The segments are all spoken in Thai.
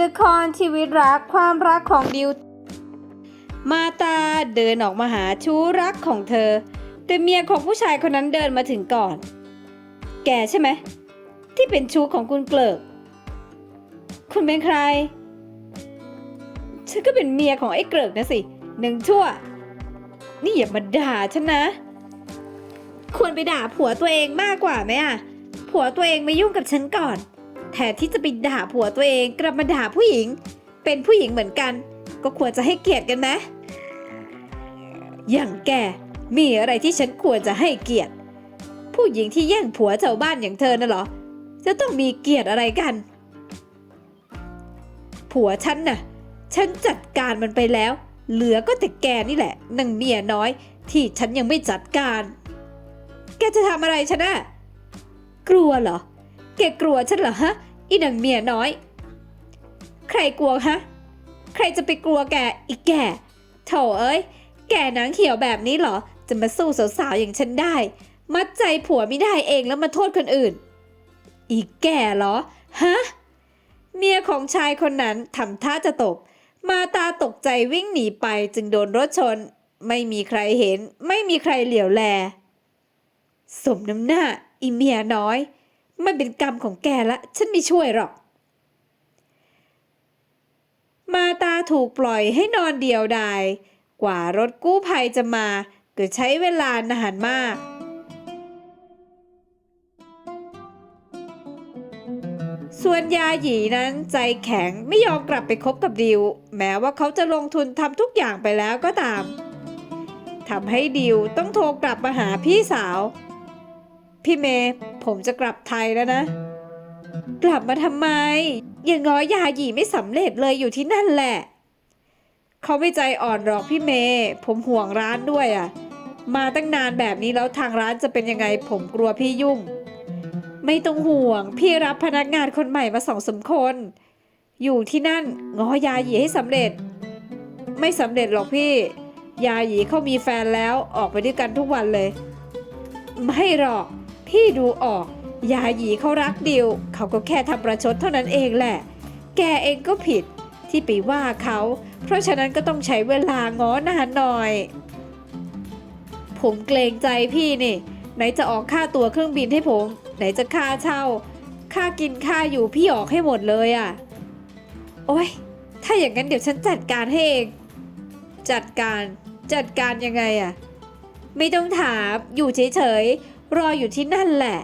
ละครชีวิตรักความรักของดิว มาตาเดินออกมาหาชู้รักของเธอ แต่เมียของผู้ชายคนนั้นเดินมาถึงก่อน แกใช่ไหม ที่เป็นชู้ของคุณเกลิก คุณเป็นใคร ฉันก็เป็นเมียของไอ้เกลิกนะสิ หนึ่งชั่ว นี่อย่ามาด่าฉันนะ ควรไปด่าผัวตัวเองมากกว่าไหมอะ ผัวตัวเองไม่ยุ่งกับฉันก่อน แทนที่จะไปด่าผัวตัวเองกลับมาด่าผู้หญิง เป็นผู้หญิงเหมือนกัน ก็ควรจะให้เกียรติกันไหมอย่างแกมีอะไรที่ฉันควรจะให้เกียรติ ผู้หญิงที่แย่งผัวชาวบ้านอย่างเธอน่ะเหรอ จะต้องมีเกียรติอะไรกัน ผัวฉันน่ะ ฉันจัดการมันไปแล้ว เหลือก็แต่แกนี่แหละนางเมียน้อยที่ฉันยังไม่จัดการ แกจะทำอะไรฉันน่ะกลัวเหรอ แกกลัวฉันเหรอฮะ อีนางเมียน้อย ใครกลัวฮะ ใครจะไปกลัวแกอีกแกโถเอ้ย แกหนังเขียวแบบนี้เหรอ จะมาสู้สาวๆอย่างฉันได้ มัดใจผัวไม่ได้เองแล้วมาโทษคนอื่น อีกแกเหรอ ฮะ เมียของชายคนนั้นทำท่าจะตบ มาตาตกใจวิ่งหนีไปจึงโดนรถชน ไม่มีใครเห็น ไม่มีใครเหลียวแล สมน้ำหน้าอีเมียน้อย มันเป็นกรรมของแกละฉันไม่ช่วยหรอก มาตาถูกปล่อยให้นอนเดียวดาย กว่ารถกู้ภัยจะมาก็ใช้เวลานานมาก ส่วนยาหยีนั้นใจแข็งไม่ยอมกลับไปคบกับดิว แม้ว่าเขาจะลงทุนทำทุกอย่างไปแล้วก็ตามทำให้ดิวต้องโทรกลับมาหาพี่สาว พี่เมย์ผมจะกลับไทยแล้วนะ กลับมาทำไม อย่างง้อยาหยีไม่สำเร็จเลยอยู่ที่นั่นแหละ เขาไม่ใจอ่อนหรอกพี่เมย์ผมห่วงร้านด้วยอะ่ะ มาตั้งนานแบบนี้แล้วทางร้านจะเป็นยังไง ผมกลัวพี่ยุ่ง ไม่ต้องห่วง พี่รับพนักงานคนใหม่มาสองสมคน อยู่ที่นั่นง้อยาหยีให้สำเร็จ ไม่สำเร็จหรอกพี่ ยาหยีเขามีแฟนแล้วออกไปด้วยกันทุกวันเลย ไม่หรอก พี่ดูออก ยาหยีเขารักดิว เขาก็แค่ทำประชดเท่านั้นเองแหละ แกเองก็ผิดที่ไปว่าเขา เพราะฉะนั้นก็ต้องใช้เวลาง้อนานหน่อย ผมเกรงใจพี่นี่ ไหนจะออกค่าตั๋วเครื่องบินให้ผม ไหนจะค่าเช่า ค่ากินค่าอยู่พี่ออกให้หมดเลยอะ่ะ โอ๊ยถ้าอย่างนั้นเดี๋ยวฉันจัดการให้เอง จัดการ จัดการยังไงอะ่ะ ไม่ต้องถาม อยู่เฉยๆ รออยู่ที่นั่นแหละ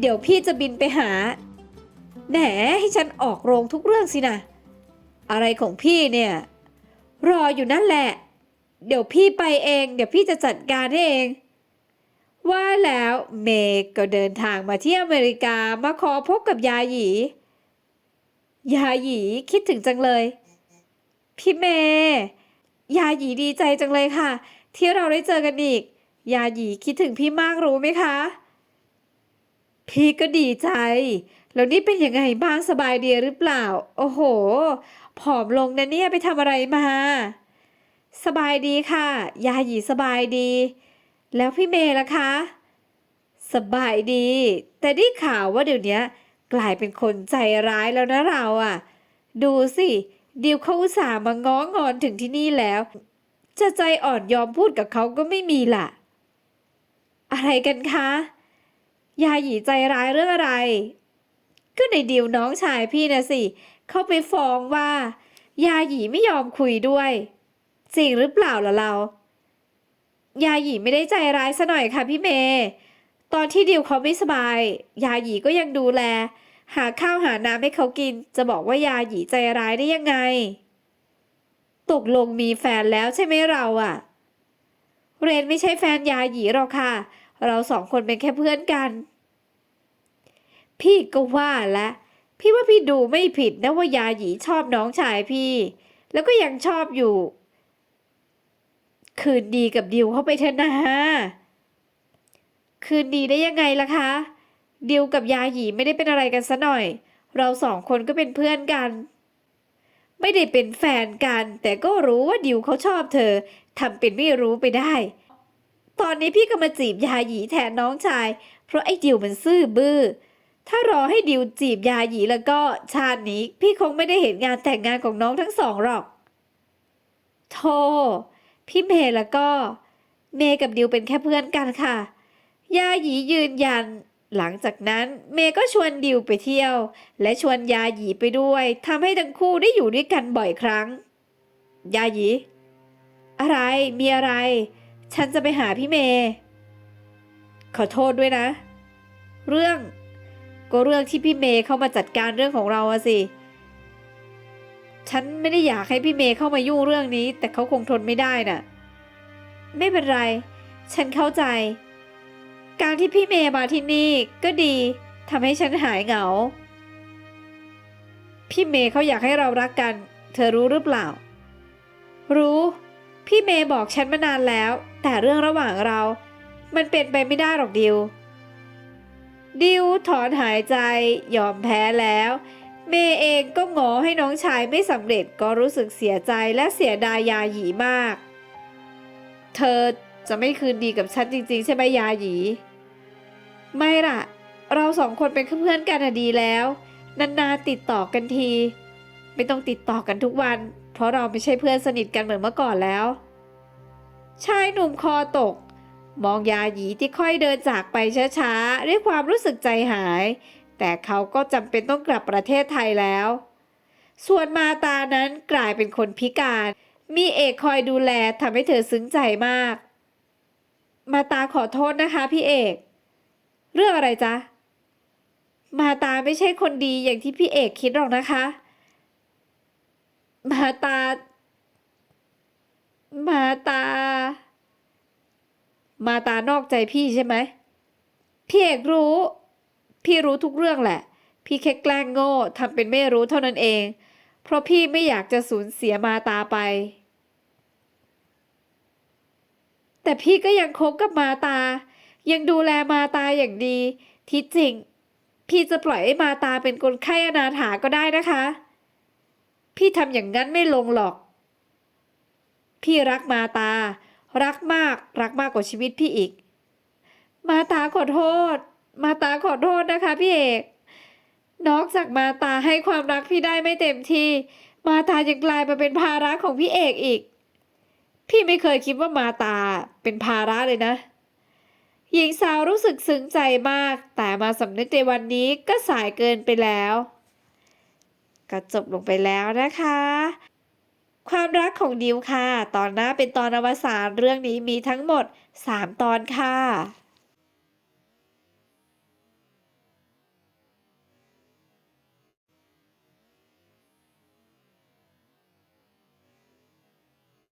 เดี๋ยวพี่จะบินไปหา แหมให้ฉันออกโรงทุกเรื่องสินะ อะไรของพี่เนี่ย รออยู่นั่นแหละ เดี๋ยวพี่ไปเอง เดี๋ยวพี่จะจัดการให้เอง ว่าแล้วเมย์ก็เดินทางมาที่อเมริกามาขอพบกับยาหยี ยาหยีคิดถึงจังเลย พี่เมยาหยีดีใจจังเลยค่ะ ที่เราได้เจอกันอีก ยาหยีคิดถึงพี่มากรู้ไหมคะ พี่ก็ดีใจ แล้วนี่เป็นยังไงบ้างสบายดีหรือเปล่า โอ้โห ผอมลงนะเนี่ยไปทำอะไรมา สบายดีค่ะ ยาหยีสบายดี แล้วพี่เมย์ล่ะคะ สบายดี แต่ได้ข่าวว่าเดี๋ยวนี้กลายเป็นคนใจร้ายแล้วนะเราอะ่ะ ดูสิดิวเขาอุตส่าห์มาง้องอนถึงที่นี่แล้ว จะใจอ่อนยอมพูดกับเขาก็ไม่มีล่ะ อะไรกันคะ ยาหยีใจร้ายเรื่องอะไร ก็ในดิวน้องชายพี่นะสิเขาไปฟ้องว่า ยาหยีไม่ยอมคุยด้วย จริงหรือเปล่าล่ะเรา ยาหยีไม่ได้ใจร้ายซะหน่อยค่ะพี่เมย์ตอนที่ดิวเขาไม่สบาย ยาหยีก็ยังดูแล หาข้าวหาน้ำให้เขากิน จะบอกว่ายาหยีใจร้ายได้ยังไง ตกลงมีแฟนแล้วใช่ไหมเราอะ เรนไม่ใช่แฟนยาหยีหรอกค่ะ เราสองคนเป็นแค่เพื่อนกัน พี่ก็ว่าแล้วพี่ว่าพี่ดูไม่ผิดนะว่ายาหยีชอบน้องชายพี่ แล้วก็ยังชอบอยู่ คืนดีกับดิวเข้าไปเถอะนะคืนดีได้ยังไงล่ะคะดิวกับยาหยีไม่ได้เป็นอะไรกันซะหน่อย เราสองคนก็เป็นเพื่อนกัน ไม่ได้เป็นแฟนกัน แต่ก็รู้ว่าดิวเขาชอบเธอทำเป็นไม่รู้ไปได้ ตอนนี้พี่ก็มาจีบยาหยีแทนน้องชาย เพราะไอ้ดิวมันซื่อบื้อถ้ารอให้ดิวจีบยาหยีแล้วก็ชาตินี้พี่คงไม่ได้เห็นงานแต่งงานของน้องทั้งสองหรอกโธ่พี่เมย์แล้วก็ เมย์กับดิวเป็นแค่เพื่อนกันค่ะ ยาหยียืนยัน หลังจากนั้นเมย์ก็ชวนดิวไปเที่ยว และชวนยาหยีไปด้วยทำให้ทั้งคู่ได้อยู่ด้วยกันบ่อยครั้ง ยาหยี อะไรมีอะไร ฉันจะไปหาพี่เมย์ขอโทษด้วยนะ เรื่องก็เรื่องที่พี่เมย์เข้ามาจัดการเรื่องของเราอะสิ ฉันไม่ได้อยากให้พี่เมย์เข้ามายุ่งเรื่องนี้ แต่เขาคงทนไม่ได้น่ะ ไม่เป็นไร ฉันเข้าใจ การที่พี่เมย์มาที่นี่ก็ดีทำให้ฉันหายเหงา พี่เมย์เขาอยากให้เรารักกัน เธอรู้หรือเปล่า รู้ พี่เมย์บอกฉันมานานแล้ว แต่เรื่องระหว่างเรา มันเป็นไปไม่ได้หรอกดิว ดิวถอนหายใจยอมแพ้แล้ว เมย์เองก็งอให้น้องชายไม่สำเร็จก็รู้สึกเสียใจและเสียดายยาหยีมาก เธอ จะไม่คืนดีกับฉันจริงๆ ใช่ไหมยาหยี ไม่ล่ะ เราสองคนเป็นเพื่อนกันอะดีแล้ว นานๆติดต่อกันที ไม่ต้องติดต่อกันทุกวัน เพราะเราไม่ใช่เพื่อนสนิทกันเหมือนเมื่อก่อนแล้วชายหนุ่มคอตก มองยาหยีที่ค่อยเดินจากไปช้าๆด้วยความรู้สึกใจหาย แต่เขาก็จำเป็นต้องกลับประเทศไทยแล้ว ส่วนมาตานั้นกลายเป็นคนพิการ มีเอกคอยดูแลทำให้เธอซึ้งใจมาก มาตาขอโทษนะคะพี่เอก เรื่องอะไรจ๊ะ มาตาไม่ใช่คนดีอย่างที่พี่เอกคิดหรอกนะคะ มาตา มาตา มาตานอกใจพี่ใช่ไหม พี่เอกรู้ พี่รู้ทุกเรื่องแหละ พี่แค่แกล้งโง่ทำเป็นไม่รู้เท่านั้นเอง เพราะพี่ไม่อยากจะสูญเสียมาตาไป แต่พี่ก็ยังคบกับมาตา ยังดูแลมาตาอย่างดี ที่จริง พี่จะปล่อยให้มาตาเป็นคนไข้อนาถาก็ได้นะคะ พี่ทำอย่างนั้นไม่ลงหรอก พี่รักมาตา รักมากรักมากกว่าชีวิตพี่อีก มาตาขอโทษ มาตาขอโทษนะคะพี่เอกนอกจากมาตาให้ความรักพี่ได้ไม่เต็มที่ มาตายังกลายมาเป็นภาระของพี่เอกอีก พี่ไม่เคยคิดว่ามาตาเป็นภาระเลยนะ หญิงสาวรู้สึกซึ้งใจมาก แต่มาสำนึกในวันนี้ก็สายเกินไปแล้ว ก็จบลงไปแล้วนะคะ ความรักของดิวค่ะ ตอนหน้าเป็นตอนอวสานเรื่องนี้มีทั้งหมด 3 ตอนค่ะ